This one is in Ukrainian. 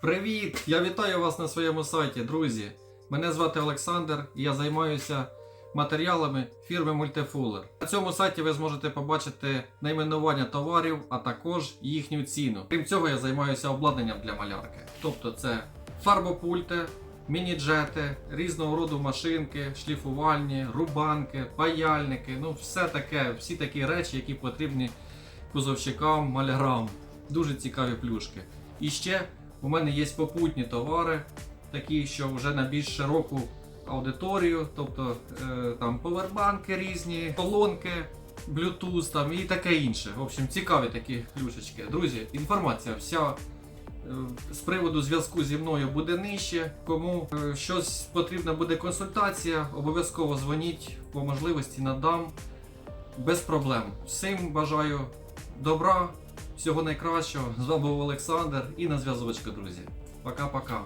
Привіт! Я вітаю вас на своєму сайті, друзі. Мене звати Олександр і я займаюся матеріалами фірми Multifuller. На цьому сайті ви зможете побачити найменування товарів, а також їхню ціну. Крім цього, я займаюся обладнанням для малярки. Тобто це фарбопульти, міні-джети, різного роду машинки, шліфувальні, рубанки, паяльники, ну все таке, всі такі речі, які потрібні кузовщикам, малярам. Дуже цікаві плюшки. І ще у мене є попутні товари, такі, що вже на більш широку аудиторію, тобто е, там повербанки різні, колонки, Bluetooth там і таке інше. В общем, цікаві такі плюшечки. Друзі, інформація вся е, з приводу зв'язку зі мною буде нижче. Кому е, щось потрібна буде консультація, обов'язково дзвоніть по можливості надам без проблем. Всім бажаю добра, всього найкращого. З вами був Олександр і на зв'язочку, друзі. Пока-пока.